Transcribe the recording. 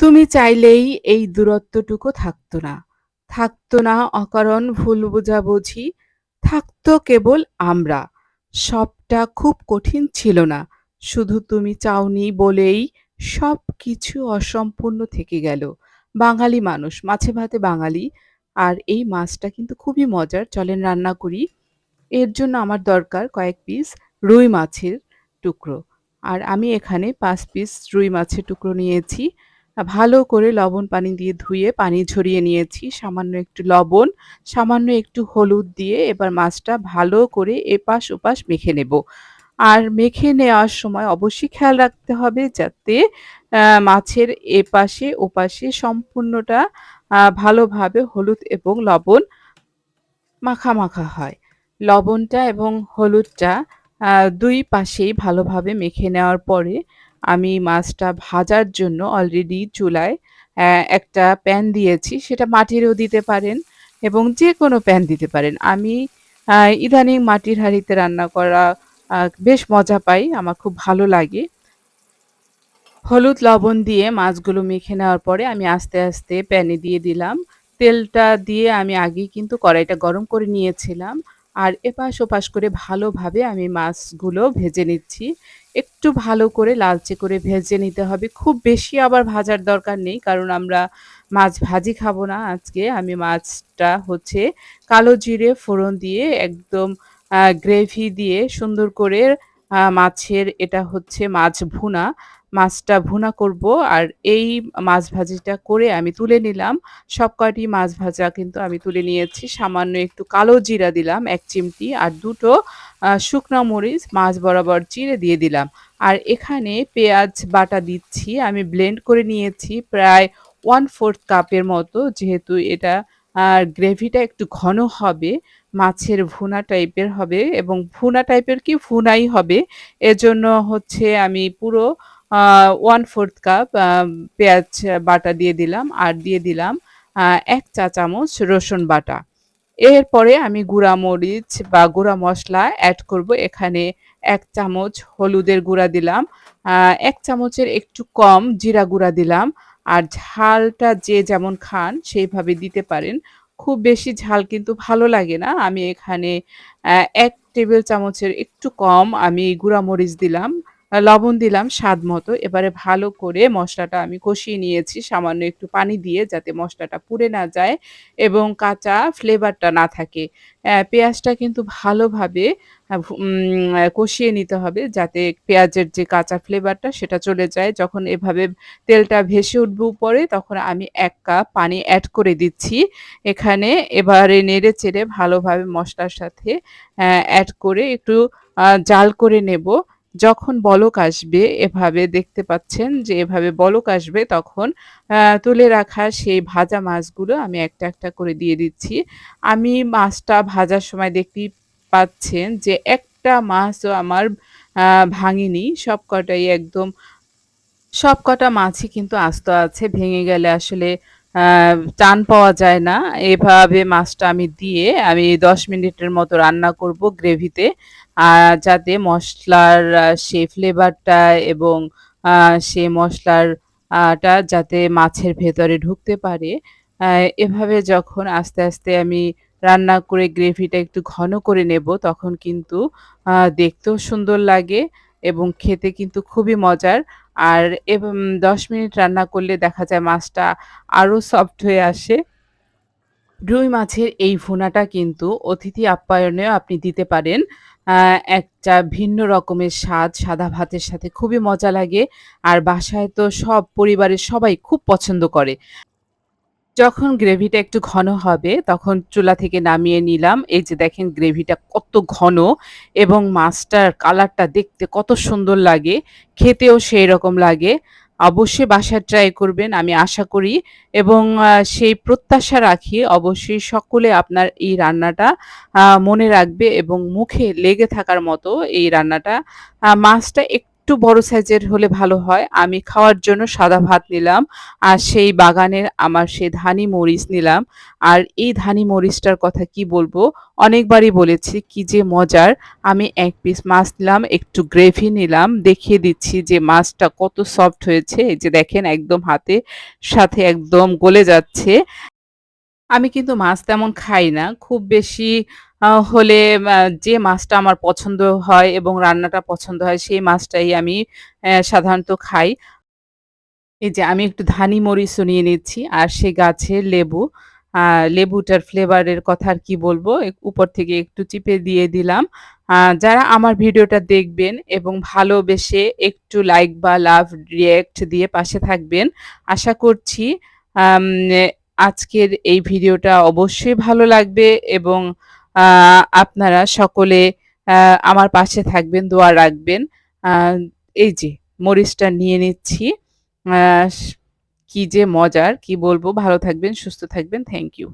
তুমি চাইলেই এই দূরত্বটুকু থাকতো না। থাকতো না অকারণ ভুল বোঝাবুঝি, থাকতো কেবল আমরা। সবটা খুব কঠিন ছিল না। শুধু তুমি চাওনি বলেই সব কিছু অসম্পূর্ণ থেকে গেল। বাঙালি মানুষ, মাছে ভাতে বাঙালি। আর এই মাছটা কিন্তু খুবই মজার। চলেন রান্না করি। এর জন্য আমার দরকার কয়েক পিস রুই মাছের টুকরো। আর আমি এখানে পাঁচ পিস রুই মাছের টুকরো নিয়েছি। ভালো করে লবণ পানি দিয়ে ধুয়ে পানি ঝরিয়ে নিয়েছি। সামান্য একটু লবণ, সামান্য একটু হলুদ দিয়ে এবার মাছটা ভালো করে এপাশ-ওপাশ মেখে নেব। আর মেখে নেওয়ার সময় অবশ্যই খেয়াল রাখতে হবে যাতে মাছের এপাশে ওপাশে সম্পূর্ণটা ভালোভাবে হলুদ এবং লবণ মাখা, মাখা হয়। লবণটা এবং হলুদটা দুই পাশেই ভালোভাবে মেখে নেওয়ার পরে আমি মাছটা ভাজার জন্য অলরেডি চুলায় একটা প্যান দিয়েছি। সেটা মাটিরও দিতে পারেন এবং যেকোনো প্যান দিতে পারেন। আমি ইদানিং মাটির হাঁড়িতে রান্না করা বেশ মজা পাই। আমার খুব ভালো লাগে। হলুদ, লবণ দিয়ে মাছগুলো মেখে নেওয়ার পরে আমি আস্তে, আস্তে প্যানে দিয়ে দিলাম। তেলটা দিয়ে আমি আগেই কিন্তু কড়াইটা গরম করে নিয়েছিলাম। আর এপাশ-ওপাশ করে ভালোভাবে আমি মাছগুলো ভেজে নিচ্ছি। একটু ভালো করে লালচে করে ভেজে নিতে হবে। খুব বেশি আবার ভাজার দরকার নেই। কারণ আমরা মাছ ভাজি খাব না আজকে। আমি মাছটা হচ্ছে কালো জিরে ফোড়ন দিয়ে একদম গ্রেভি দিয়ে সুন্দর করে মাছের এটা হচ্ছে মাছ ভুনা। মাছটা ভুনা করব। আর এই মাছ ভাজিটা করে আমি তুলে নিলাম। সবকটি মাছ ভাজা কিন্তু আমি তুলে নিয়েছি। সামান্য একটু কালো জিরা দিলাম এক চিমটি আর দুটো শুকনো মরিচ মাছ বরাবর চিড়ে দিয়ে দিলাম। আর এখানে পেঁয়াজ বাটা দিচ্ছি। আমি ব্লেন্ড করে নিয়েছি প্রায় 1/4 কাপের মতো। যেহেতু এটা আ গ্রেভিটা একটু ঘন হবে, মাছের ভুনা টাইপের হবে এবং ভুনা টাইপের কি ভুনাই হবে। এজন্য হচ্ছে আমি পুরো আ 1/4 কাপ পেঁয়াজ বাটা দিয়ে দিলাম, আর দিয়ে দিলাম এক চা চামচ রসুন বাটা। এরপরে আমি গুঁড়া মরিচ বা গুঁড়া মশলা অ্যাড করব। এখানে এক চামচ হলুদের গুঁড়া দিলাম। এক চামচের একটু কম জিরা গুঁড়া দিলাম। আর ঝালটা যে যেমন খান সেইভাবে দিতে পারেন। খুব বেশি ঝাল কিন্তু ভালো লাগে না। আমি এখানে এক টেবিল চামচের একটু কম আমি গুঁড়া মরিচ দিলাম। লবণ দিলাম স্বাদ মতো। এবারে ভালো করে মশলাটা আমি কষিয়ে নিয়েছি সামান্য একটু পানি দিয়ে যাতে মশলাটা পুড়ে না যায় এবং কাঁচা ফ্লেভারটা না থাকে। পেঁয়াজটা কিন্তু ভালোভাবে কষিয়ে নিতে হবে যাতে পেঁয়াজের যে কাঁচা ফ্লেভারটা সেটা চলে যায়। যখন এভাবে তেলটা ভেসে উঠবে উপরে তখন আমি এক কাপ পানি অ্যাড করে দিচ্ছি। এখানে এবারে নেড়ে-চেড়ে ভালোভাবে মশলার সাথে অ্যাড করে একটু জাল করে নেব। যখন বলক আসবে এভাবে দেখতে পাচ্ছেন যে এভাবে বলক আসবে তখন তুলে রাখা সেই ভাজা মাছগুলো আমি একটা, একটা করে দিয়ে দিচ্ছি। আমি মাছটা ভাজার সময় দেখতেই পাচ্ছেন যে একটা মাছও আমার ভাঙিনি ভাঙেনি। সবকটাই একদম সবকটা মাছই কিন্তু আস্ত আছে। ভেঙে গেলে আসলে টান পাওয়া যায় না। এভাবে মাছটা আমি দিয়ে আমি ১০ মিনিটের মতো রান্না করব গ্রেভিতে। আ যাতে মশলার সে ফ্লেভারটা এবং সে মসলার আ টা যাতে মাছের ভেতরে ঢুকতে পারে। এভাবে যখন আস্তে, আস্তে আমি রান্না করে গ্রেভিটা একটু ঘন করে নেব তখন কিন্তু দেখতেও সুন্দর লাগে এবং খেতে কিন্তু খুবই মজার। আর এবং ১০ মিনিট রান্না করলে দেখা যায় মাছটা আরও সফট হয়ে আসে। রুই মাছের এই ভুনাটা কিন্তু অতিথি আপ্যায়নেও আপনি দিতে পারেন। একটা ভিন্ন রকমের স্বাদ, সাদা ভাতের সাথে খুবই মজা লাগে। আর বাসায় তো সব পরিবারের সবাই খুব পছন্দ করে। যখন গ্রেভিটা একটু ঘন হবে, তখন চুলা থেকে নামিয়ে নিলাম। এই যে দেখেন গ্রেভিটা কত ঘন এবং মাছটার কালারটা দেখতে কত সুন্দর লাগে। খেতেও সেই রকম লাগে। অবশ্যই বাসা ট্রাই করবেন, আমি আশা করি এবং সেই প্রত্যাশা রাখি অবশ্যই সকলে আপনার এই রান্নাটা মনে রাখবে এবং মুখে লেগে থাকার মতো এই রান্নাটা। মাছটা একটু একটু বড় সাইজের হলে ভালো হয়। আমি খাওয়ার জন্য সাদা ভাত নিলাম আর সেই বাগানের আমার সেই ধানি মরিচ নিলাম। আর এই ধানি মরিচটার কথা কি বলব? অনেকবারই বলেছি কি যে মজার। আমি এক পিস মাছ নিলাম, একটু গ্রেভি নিলাম, দেখিয়ে দিচ্ছি যে মাছটা কত সফট হয়েছে। এই যে দেখেন একদম হাতে সাথে একদম গলে যাচ্ছে। আমি কিন্তু মাছ তেমন খাই না। খুব বেশি হলে যে মাছটা আমার পছন্দ হয় এবং রান্নাটা পছন্দ হয়, সেই মাছটাই আমি সাধারণত খাই। এই যে আমি একটু ধানি মরিচও নিয়ে নিচ্ছি আর সে গাছের লেবু। লেবুটার ফ্লেভারের কথা আর কি বলব? উপর থেকে একটু চিপে দিয়ে দিলাম। যারা আমার ভিডিওটা দেখবেন এবং ভালোবেসে একটু লাইক বা লাভ রিয়েক্ট দিয়ে পাশে থাকবেন, আশা করছি আজকের এই ভিডিওটা অবশ্যই ভালো লাগবে এবং আপনারা সকলে আমার পাশে থাকবেন, দোয়া রাখবেন। এই যে, মরিচটা নিয়ে নিচ্ছি। কি যে মজার, কি বলব? ভালো থাকবেন, সুস্থ থাকবেন। Thank you